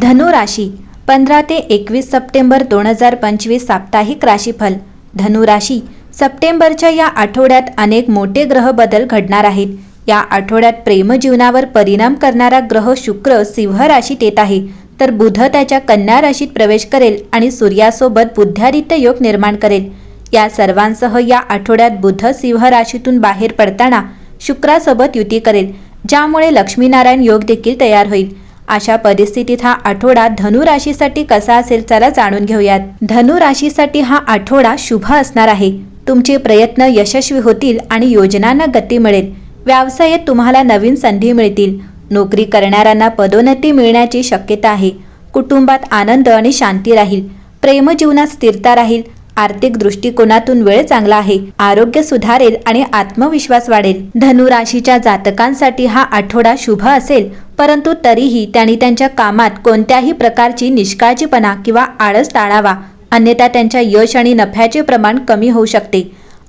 धनुराशी पंधरा ते एकवीस सप्टेंबर दोन हजार पंचवीस साप्ताहिक राशीफल. धनुराशी सप्टेंबरच्या या आठवड्यात अनेक मोठे ग्रह बदल घडणार आहेत. या आठवड्यात प्रेमजीवनावर परिणाम करणारा ग्रह शुक्र सिंह राशीत येत आहे. तर बुध त्याच्या कन्या राशीत प्रवेश करेल आणि सूर्यासोबत बुद्धादित्य योग निर्माण करेल. या सर्वांसह या आठवड्यात बुध सिंह राशीतून बाहेर पडताना शुक्रासोबत युती करेल ज्यामुळे लक्ष्मीनारायण योग देखील तयार होईल. अशा परिस्थितीत हा आठवडा धनु राशीसाठी कसा असेल चला जाणून घेऊयात. धनु राशीसाठी हा आठवडा शुभ असणार आहे. तुमचे प्रयत्न यशस्वी होतील आणि योजनांना गती मिळेल. व्यवसायात तुम्हाला नवीन संधी मिळतील. नोकरी करणाऱ्यांना पदोन्नती मिळण्याची शक्यता आहे. कुटुंबात आनंद आणि शांती राहील. प्रेमजीवनात स्थिरता राहील. आर्थिक दृष्टिकोनातून वेळ चांगला आहे. आरोग्य सुधारेल आणि आत्मविश्वास वाढेल. धनु राशीच्या जातकांसाठी हा आठवडा शुभ असेल परंतु तरीही त्यांनी त्यांच्या कामात कोणत्याही प्रकारची निष्काळजीपणा किंवा आळस टाळावा. अन्यथा त्यांच्या यश आणि नफ्याचे प्रमाण कमी होऊ शकते.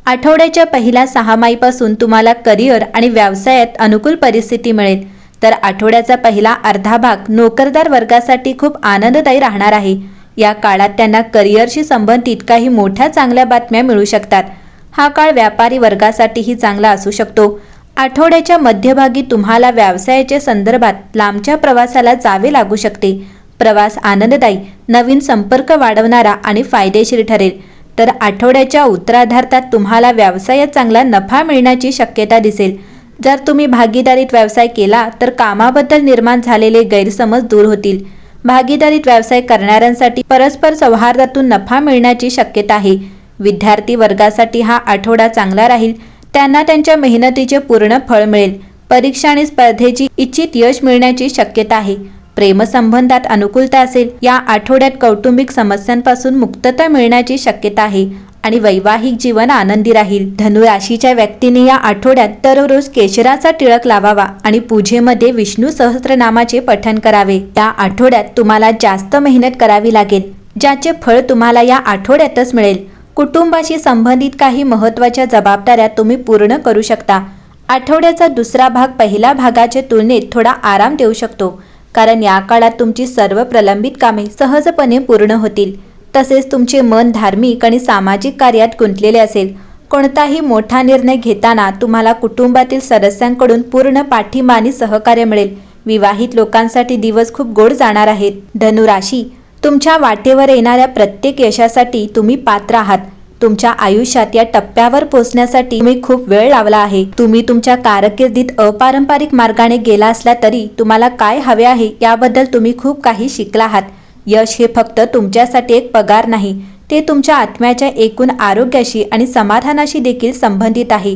आठवड्याच्या पहिल्या सहामाईपासून तुम्हाला करिअर आणि व्यवसायात अनुकूल परिस्थिती मिळेल. तर आठवड्याचा पहिला अर्धा भाग नोकरदार वर्गासाठी खूप आनंददायी राहणार आहे. या काळात त्यांना करिअरशी संबंधित काही मोठ्या चांगल्या बातम्या मिळू शकतात. हा काळ व्यापारी वर्गासाठीही चांगला असू शकतो. आठवड्याच्या मध्यभागी तुम्हाला व्यवसायाच्या संदर्भात लांबच्या प्रवासाला जावे लागू शकते. प्रवास आनंददायी नवीन संपर्क वाढवणारा आणि फायदेशीर ठरेल. तर आठवड्याच्या उत्तराधार्तात तुम्हाला व्यवसायात चांगला नफा मिळण्याची शक्यता दिसेल. जर तुम्ही भागीदारीत व्यवसाय केला तर कामाबद्दल निर्माण झालेले गैरसमज दूर होतील. भागीदारीत व्यवसाय करणाऱ्यांसाठी परस्पर सौहार्दातून नफा मिळण्याची शक्यता आहे. विद्यार्थी वर्गासाठी हा आठवडा चांगला राहील. त्यांना त्यांच्या मेहनतीचे पूर्ण फळ मिळेल. परीक्षा आणि स्पर्धेची इच्छित यश मिळण्याची शक्यता आहे. प्रेमसंबंधात अनुकूलता असेल. या आठवड्यात कौटुंबिक समस्यांपासून मुक्तता मिळण्याची शक्यता आहे. आणि वैवाहिक जीवन आनंदी राहील. धनुराशीच्या व्यक्तीने या आठवड्यात दररोज केशराचा टिळक लावावा आणि पूजेमध्ये विष्णू सहस्त्रनामाचे पठण करावे. या आठवड्यात तुम्हाला जास्त मेहनत करावी लागेल ज्याचे फळ तुम्हाला या आठवड्यातच मिळेल. कुटुंबाशी संबंधित काही महत्त्वाच्या जबाबदाऱ्या तुम्ही पूर्ण करू शकता. आठवड्याचा दुसरा भाग पहिल्या भागाच्या तुलनेत थोडा आराम देऊ शकतो कारण या काळात तुमची सर्व प्रलंबित कामे सहजपणे पूर्ण होतील. तसेच तुमचे मन धार्मिक आणि सामाजिक कार्यात गुंतलेले असेल. कोणताही मोठा निर्णय घेताना तुम्हाला कुटुंबातील सदस्यांकडून पूर्ण पाठिंबा आणि सहकार्य मिळेल. विवाहित लोकांसाठी दिवस खूप गोड जाणार आहेत. धनुराशी तुमच्या वाटेवर येणाऱ्या प्रत्येक यशासाठी तुम्ही पात्र आहात. तुमच्या आयुष्यात या टप्प्यावर पोहोचण्यासाठी तुम्ही खूप वेळ लावला आहे. तुम्ही तुमच्या कारकिर्दीत अपारंपरिक मार्गाने गेला असला तरी तुम्हाला काय हवे आहे याबद्दल तुम्ही खूप काही शिकला आहात. यश हे फक्त तुमच्यासाठी एक पगार नाही ते तुमच्या आत्म्याच्या एकूण आरोग्याशी आणि समाधानाशी देखील संबंधित आहे.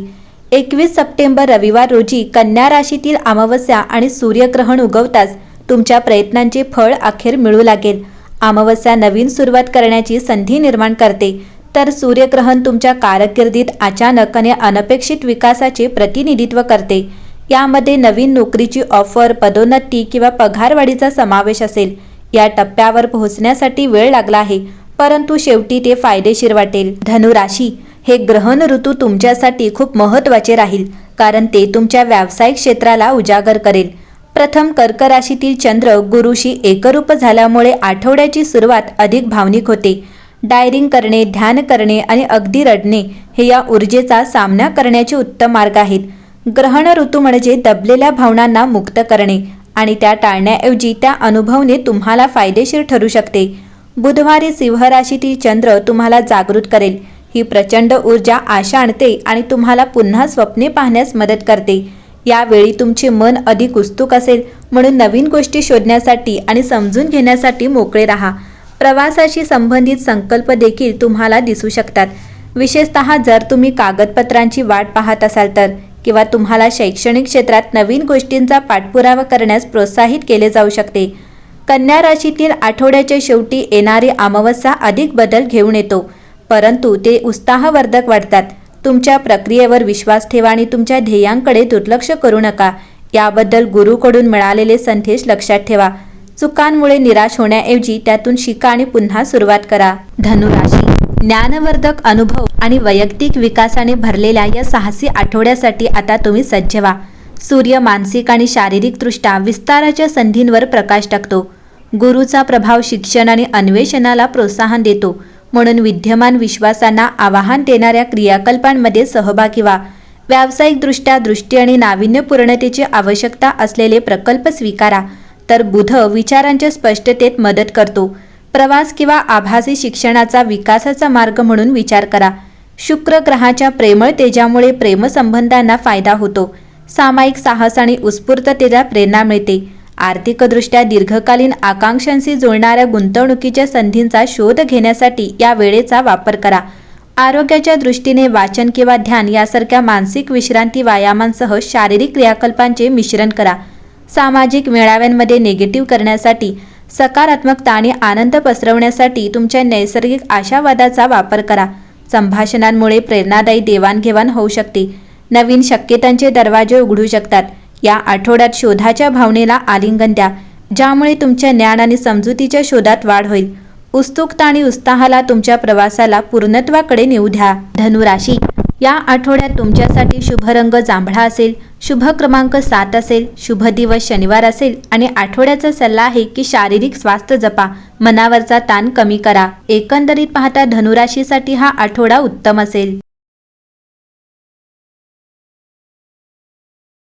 एकवीस सप्टेंबर रविवार रोजी कन्या राशीतील अमावस्या आणि सूर्यग्रहण उगवताच तुमच्या प्रयत्नांचे फळ अखेर मिळू लागेल. अमावस्या नवीन सुरुवात करण्याची संधी निर्माण करते. तर सूर्यग्रहण तुमच्या कारकिर्दीत अचानक आणि अनपेक्षित विकासाचे प्रतिनिधित्व करते. यामध्ये नवीन नोकरीची ऑफर पदोन्नती किंवा पगारवाढीचा समावेश असेल. या टप्प्यावर पोहोचण्यासाठी वेळ लागला आहे परंतु शेवटी ते फायदेशीर वाटेल. धनुराशी हे ग्रहण ऋतू तुमच्यासाठी खूप महत्त्वाचे राहील कारण ते तुमच्या व्यावसायिक क्षेत्राला उजागर करेल. प्रथम कर्क राशीतील चंद्र गुरुशी एकरूप झाल्यामुळे आठवड्याची सुरुवात अधिक भावनिक होते. डायरिंग करणे ध्यान करणे आणि अगदी रडणे हे या ऊर्जेचा सामना करण्याचे उत्तम मार्ग आहेत. ग्रहण ऋतू म्हणजे दबलेल्या भावनांना मुक्त करणे आणि त्या टाळण्याऐवजी त्या अनुभवणे तुम्हाला फायदेशीर ठरू शकते. बुधवारी सिंहराशीतील चंद्र तुम्हाला जागृत करेल. ही प्रचंड ऊर्जा आशा आणते आणि तुम्हाला पुन्हा स्वप्ने पाहण्यास मदत करते. यावेळी तुमचे मन अधिक उत्सुक असेल. म्हणून नवीन गोष्टी शोधण्यासाठी आणि समजून घेण्यासाठी मोकळे राहा. प्रवासाशी संबंधित संकल्प देखील तुम्हाला दिसू शकतात. विशेषतः जर तुम्ही कागदपत्रांची वाट पाहत असाल तर. किंवा तुम्हाला शैक्षणिक क्षेत्रात नवीन गोष्टींचा पाठपुरावा करण्यास प्रोत्साहित केले जाऊ शकते. कन्या राशीतील आठवड्याच्या शेवटी येणारी अमावस्या अधिक बदल घेऊन येतो. परंतु ते उत्साहवर्धक वाटतात तुमच्या प्रक्रियेवर विश्वास ठेवा आणि तुमच्या ध्येयांकडे दुर्लक्ष करू नका. याबद्दल गुरुकडून मिळालेले संदेश लक्षात ठेवा. चुकांमुळे निराश होण्याऐवजी त्यातून शिका आणि पुन्हा सुरुवात करा. धनुराशी ज्ञानवर्धक अनुभव आणि वैयक्तिक विकासाने भरलेल्या या साहसी आठवड्यासाठी आता तुम्ही सज्ज व्हा. सूर्य मानसिक आणि शारीरिकदृष्ट्या विस्ताराच्या संधींवर प्रकाश टाकतो. गुरुचा प्रभाव शिक्षण आणि अन्वेषणाला प्रोत्साहन देतो. म्हणून विद्यमान विश्वासांना आवाहन देणाऱ्या क्रियाकल्पांमध्ये सहभागी व्हा. व्यावसायिकदृष्ट्या दृष्टी आणि नाविन्यपूर्णतेची आवश्यकता असलेले प्रकल्प स्वीकारा. तर बुध विचारांच्या स्पष्टतेत मदत करतो. प्रवास किंवा आभासी शिक्षणाचा विकासाचा मार्ग म्हणून विचार करा. शुक्र ग्रहाच्या प्रेमळ तेजामुळे प्रेमसंबंधांना फायदा होतो. सामायिक साहस आणि उत्स्फूर्ततेला प्रेरणा मिळते. आर्थिकदृष्ट्या दीर्घकालीन आकांक्षांशी जुळणाऱ्या गुंतवणुकीच्या संधींचा शोध घेण्यासाठी या वेळेचा वापर करा. आरोग्याच्या दृष्टीने वाचन किंवा ध्यान यासारख्या मानसिक विश्रांती व्यायामांसह शारीरिक क्रियाकल्पांचे मिश्रण करा. सामाजिक मेळाव्यांमध्ये निगेटिव्ह करण्यासाठी सकारात्मकता आणि आनंद पसरवण्यासाठी तुमच्या नैसर्गिक आशावादाचा वापर करा. संभाषणांमुळे प्रेरणादायी देवाणघेवाण होऊ शकते. नवीन शक्यतांचे दरवाजे उघडू शकतात. या आठवड्यात शोधाच्या भावनेला आलिंगन द्या ज्यामुळे तुमच्या ज्ञान आणि समजुतीच्या शोधात वाढ होईल. उत्सुकता आणि उत्साहाला तुमच्या प्रवासाला पूर्णत्वाकडे नेऊ द्या. धनुराशी या आठवड्यात तुमच्यासाठी शुभ रंग जांभळा असेल. शुभ क्रमांक सात असेल शुभ दिवस शनिवार असेल आणि आठवड्याचा सल्ला आहे की शारीरिक स्वास्थ्य जपा मनावरचा ताण कमी करा. एकंदरीत पाहता धनुराशीसाठी हा आठवडा उत्तम असेल.